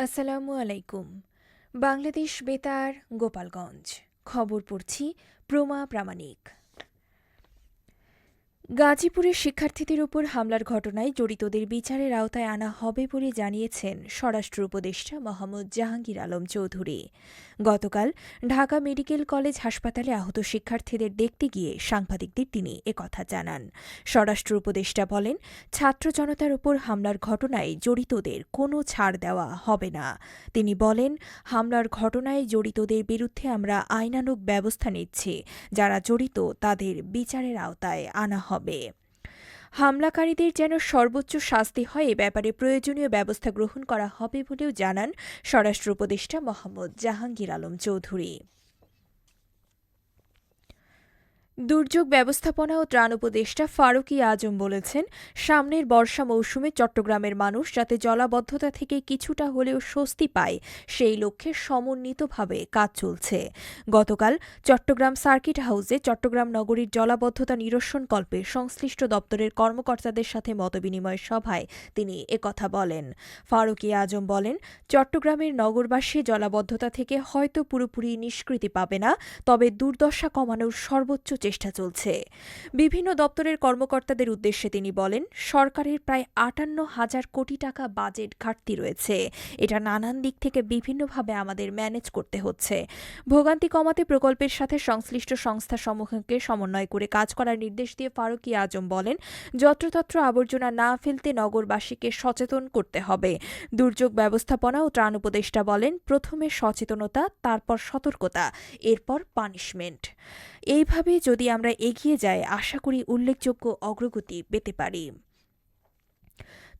আসসালামু আলাইকুম। বাংলাদেশ বেতার গোপালগঞ্জ। খবর পড়ছি প্রমা প্রামাণিক। গাজীপুরের শিক্ষার্থীদের উপর হামলার ঘটনায় জড়িতদের বিচারের আওতায় আনা হবে বলে জানিয়েছেন স্বরাষ্ট্র উপদেষ্টা মোহাম্মদ জাহাঙ্গীর আলম চৌধুরী। গতকাল ঢাকা মেডিকেল কলেজ হাসপাতালে আহত শিক্ষার্থীদের দেখতে গিয়ে সাংবাদিকদের তিনি একথা জানান। স্বরাষ্ট্র উপদেষ্টা বলেন, ছাত্র জনতার উপর হামলার ঘটনায় জড়িতদের কোনো ছাড় দেওয়া হবে না। তিনি বলেন, হামলার ঘটনায় জড়িতদের বিরুদ্ধে আমরা আইনানুগ ব্যবস্থা নিচ্ছি। যারা জড়িত তাদের বিচারের আওতায় আনা হবে। হামলাকারীদের যেন সর্বোচ্চ শাস্তি হয়, এ ব্যাপারে প্রয়োজনীয় ব্যবস্থা গ্রহণ করা হবে বলেও জানান স্বরাষ্ট্র উপদেষ্টা মোহাম্মদ জাহাঙ্গীর আলম চৌধুরী। দুর্যোগ ব্যবস্থাপনা ও ত্রাণ উপদেষ্টা ফারুকি আজম বলেছেন, সামনের বর্ষা মৌসুমে চট্টগ্রামের মানুষ যাতে জলাবদ্ধতা থেকে কিছুটা হলেও স্বস্তি পায়, সেই লক্ষ্যে সমন্বিতভাবে কাজ চলছে। গতকাল চট্টগ্রাম সার্কিট হাউসে চট্টগ্রাম নগরীর জলাবদ্ধতা নিরসনকল্পে সংশ্লিষ্ট দপ্তরের কর্মকর্তাদের সাথে মতবিনিময় সভায় তিনি একথা বলেন। ফারুকি আজম বলেন, চট্টগ্রামের নগরবাসী জলাবদ্ধতা থেকে হয়তো পুরোপুরি নিষ্কৃতি পাবে না, তবে দুর্দশা কমানোর সর্বোচ্চ চেষ্টা চলছে। বিভিন্ন দপ্তরের কর্মকর্তাদের উদ্দেশ্যে তিনি বলেন, সরকারের প্রায় আটান্ন হাজার কোটি টাকা বাজেট ঘাটতি রয়েছে। এটা নানান দিক থেকে বিভিন্নভাবে আমাদের ম্যানেজ করতে হচ্ছে। ভোগান্তি কমাতে প্রকল্পের সাথে সংশ্লিষ্ট সংস্থা সমূহকে সমন্বয় করে কাজ করার নির্দেশ দিয়ে ফারুকি আজম বলেন, যত্রতত্র আবর্জনা না ফেলতে নগরবাসীকে সচেতন করতে হবে। দুর্যোগ ব্যবস্থাপনা ও ত্রাণ উপদেষ্টা বলেন, প্রথমে সচেতনতা, তারপর সতর্কতা, এরপর পানিশমেন্ট। এইভাবে যদি আমরা এগিয়ে যাই, আশা করি উল্লেখযোগ্য অগ্রগতি পেতে পারি।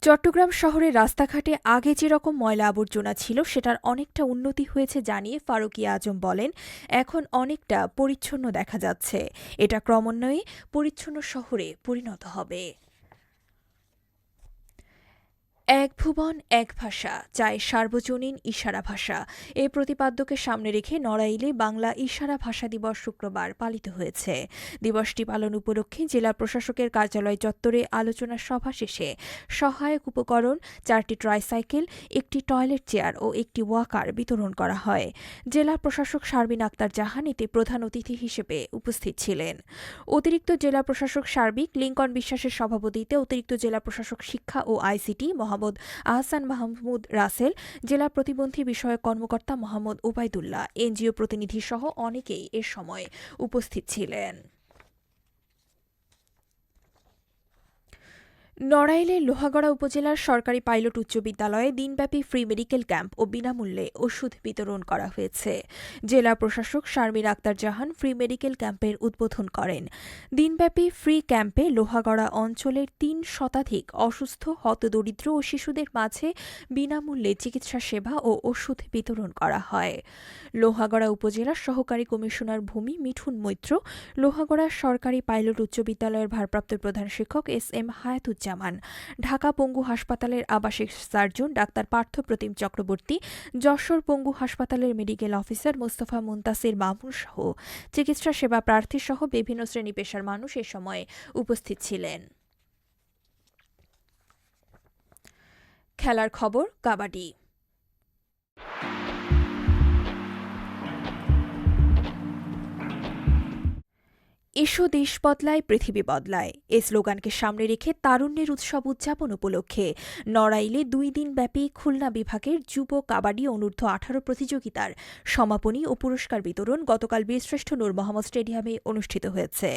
চট্টগ্রাম শহরের রাস্তাঘাটে আগে যেরকম ময়লা আবর্জনা ছিল, সেটার অনেকটা উন্নতি হয়েছে জানিয়ে ফারুকি আজম বলেন। এখন অনেকটা পরিচ্ছন্ন দেখা যাচ্ছে। এটা ক্রমান্বয়ে পরিচ্ছন্ন শহরে পরিণত হবে। এক ভুবন, এক ভাষা চাই সার্বজনীন ইশারা ভাষা। এই প্রতিপাদ্যকে সামনে রেখে নড়াইলে বাংলা ইশারা ভাষা দিবস শুক্রবার পালিত হয়েছে। দিবসটি পালন উপলক্ষে জেলা প্রশাসকের কার্যালয় চত্বরে আলোচনা সভা শেষে সহায়ক উপকরণ, চারটি ট্রাইসাইকেল, একটি টয়লেট চেয়ার ও একটি ওয়াকার বিতরণ করা হয়। জেলা প্রশাসক শারবিন আক্তার জাহান এতে প্রধান অতিথি হিসেবে উপস্থিত ছিলেন। অতিরিক্ত জেলা প্রশাসক সার্বিক, লিঙ্কন বিশ্বাসের সভাপতিতে অতিরিক্ত জেলা প্রশাসক শিক্ষা ও আইসিটি মোহাম্মদ আহসান মাহমুদ রাসেল, জেলা প্রতিবন্ধী বিষয়ক কর্মকর্তা মোহাম্মদ ওবায়দুল্লাহ এনজিও প্রতিনিধি সহ অনেকেই এ সময় উপস্থিত ছিলেন। নড়াইলের লোহাগড়া উপজেলার সরকারি পাইলট উচ্চ বিদ্যালয়ে দিনব্যাপী ফ্রি মেডিকেল ক্যাম্প ও বিনামূল্যে ওষুধ বিতরণ করা হয়েছে। জেলা প্রশাসক শারমির আক্তার জাহান ফ্রি মেডিকেল ক্যাম্পের উদ্বোধন করেন। দিনব্যাপী ফ্রি ক্যাম্পে লোহাগড়া অঞ্চলের তিন শতাধিক অসুস্থ, হতদরিদ্র ও শিশুদের মাঝে বিনামূল্যে চিকিৎসা সেবা ও ওষুধ বিতরণ করা হয়। লোহাগড়া উপজেলার সহকারী কমিশনার ভূমি মিঠুন মৈত্র, লোহাগড়া সরকারি পাইলট উচ্চ বিদ্যালয়ের ভারপ্রাপ্ত প্রধান শিক্ষক এস এম হায়াতুজ্জামান জামান। ঢাকা পঙ্গু হাসপাতালের আবাসিক সার্জন ডাক্তার পার্থ প্রতিম চক্রবর্তী, যশোর পঙ্গু হাসপাতালের মেডিকেল অফিসার মোস্তফা মুন্তাসির মামুন সহ চিকিৎসা সেবা প্রার্থী সহ বিভিন্ন শ্রেণি পেশার মানুষ এ সময় উপস্থিত ছিলেন। খেলার খবর, কাবাডি। এসো দেশ বদলায়, পৃথিবী বদলায়। এ স্লোগানকে সামনে রেখে তারুণ্যের উৎসব উদযাপন উপলক্ষে নড়াইলে দুই দিনব্যাপী খুলনা বিভাগের যুব কাবাডি অনূর্ধ্ব আঠারো প্রতিযোগিতার সমাপনী ও পুরস্কার বিতরণ গতকাল বীরশ্রেষ্ঠ নূর মোহাম্মদ স্টেডিয়ামে অনুষ্ঠিত হয়েছে।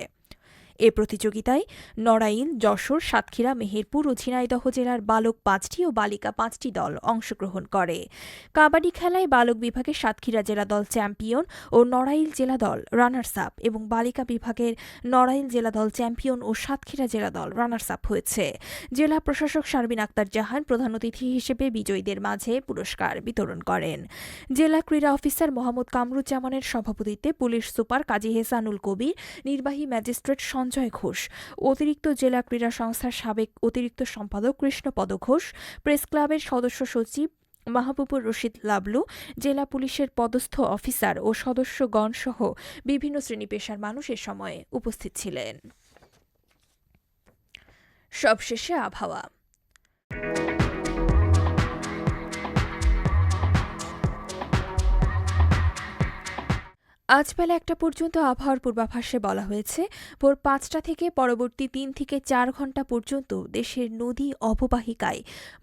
এ প্রতিযোগিতায় নড়াইল, যশোর, সাতক্ষীরা, মেহেরপুর ও ঝিনাইদহ জেলার বালক পাঁচটি ও বালিকা পাঁচটি দল অংশগ্রহণ করে। কাবাডি খেলায় বালক বিভাগে সাতক্ষীরা জেলা দল চ্যাম্পিয়ন ও নড়াইল জেলা দল রানার্স আপ এবং বালিকা বিভাগের নড়াইল জেলা দল চ্যাম্পিয়ন ও সাতক্ষীরা জেলা দল রানার্স আপ হয়েছে। জেলা প্রশাসক শারবিন আক্তার জাহান প্রধান অতিথি হিসেবে বিজয়ীদের মাঝে পুরস্কার বিতরণ করেন। জেলা ক্রীড়া অফিসার মোহাম্মদ কামরুজ্জামানের সভাপতিত্বে পুলিশ সুপার কাজী হেসানুল কবির, নির্বাহী ম্যাজিস্ট্রেট সঞ্জয় ঘোষ, অতিরিক্ত জেলা ক্রীড়া সংস্থার সাবেক অতিরিক্ত সম্পাদক কৃষ্ণপদ ঘোষ, প্রেস ক্লাবের সদস্য সচিব মাহবুবুর রশিদ লাবলু, জেলা পুলিশের পদস্থ অফিসার ও সদস্যগণ সহ বিভিন্ন শ্রেণি পেশার মানুষ এ সময়ে উপস্থিত ছিলেন। সবশেষে আবহাওয়া। আজ বেলা একটা পর্যন্ত আবহাওয়ার পূর্বাভাসে বলা হয়েছে, ভোর পাঁচটা থেকে পরবর্তী তিন থেকে চার ঘণ্টা পর্যন্ত দেশের নদী অববাহিকায়।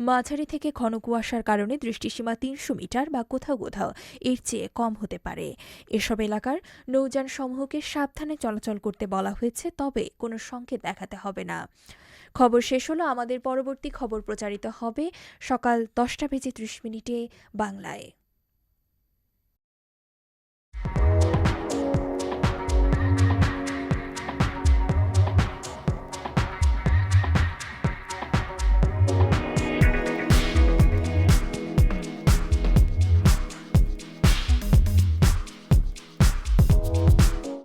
মাঝারি থেকে ঘন কুয়াশার কারণে দৃষ্টিসীমা তিনশো মিটার বা কোথাও কোথাও এর চেয়ে কম হতে পারে। এসব এলাকার নৌযান সমূহকে সাবধানে চলাচল করতে বলা হয়েছে, তবে কোনো সংকেত দেখাতে হবে না। খবর শেষ হলো, আমাদের পরবর্তী খবর প্রচারিত হবে সকাল দশটা বেজে ত্রিশ মিনিটে বাংলায়।